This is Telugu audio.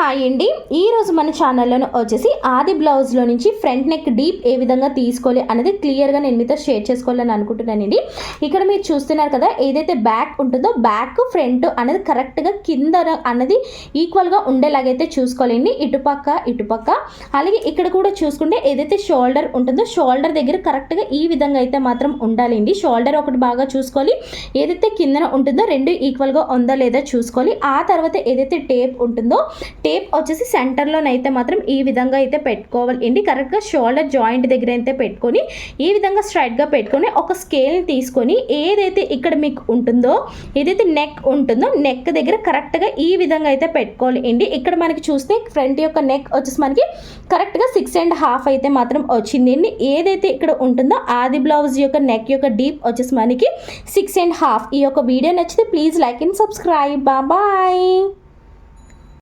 హాయ్ అండి. ఈరోజు మన ఛానల్లో వచ్చేసి ఆది బ్లౌజ్లో నుంచి ఫ్రంట్ నెక్ డీప్ ఏ విధంగా తీసుకోవాలి అనేది క్లియర్గా నేను మీతో షేర్ చేసుకోవాలని అనుకుంటున్నానండి ఇక్కడ మీరు చూస్తున్నారు కదా ఏదైతే బ్యాక్ ఉంటుందో బ్యాక్ ఫ్రంట్ అనేది కరెక్ట్గా కింద అనేది ఈక్వల్గా ఉండేలాగైతే చూసుకోవాలండి. ఇటుపక్క ఇటుపక్క అలాగే ఇక్కడ కూడా చూసుకుంటే ఏదైతే షోల్డర్ ఉంటుందో షోల్డర్ దగ్గర కరెక్ట్గా ఈ విధంగా అయితే మాత్రం ఉండాలండి. షోల్డర్ ఒకటి బాగా చూసుకోవాలి. ఏదైతే కిందన ఉంటుందో రెండు ఈక్వల్గా ఉందా లేదా చూసుకోవాలి. ఆ తర్వాత ఏదైతే టేప్ ఉంటుందో టేప్ టేప్ వచ్చేసి సెంటర్లోనైతే మాత్రం ఈ విధంగా అయితే పెట్టుకోవాలి అండి కరెక్ట్గా షోల్డర్ జాయింట్ దగ్గర అయితే పెట్టుకొని ఈ విధంగా స్ట్రైట్గా పెట్టుకొని ఒక స్కేల్ని తీసుకొని ఏదైతే ఇక్కడ మీకు ఉంటుందో ఏదైతే నెక్ ఉంటుందో నెక్ దగ్గర కరెక్ట్గా ఈ విధంగా అయితే పెట్టుకోవాలి అండి ఇక్కడ మనకి చూస్తే ఫ్రంట్ యొక్క నెక్ వచ్చేసి మనకి కరెక్ట్గా సిక్స్ అండ్ హాఫ్ అయితే మాత్రం వచ్చింది అండి ఏదైతే ఇక్కడ ఉంటుందో ఆది బ్లౌజ్ యొక్క నెక్ యొక్క డీప్ వచ్చేసి మనకి సిక్స్ అండ్ హాఫ్ ఈ యొక్క వీడియో నచ్చితే please like and subscribe bye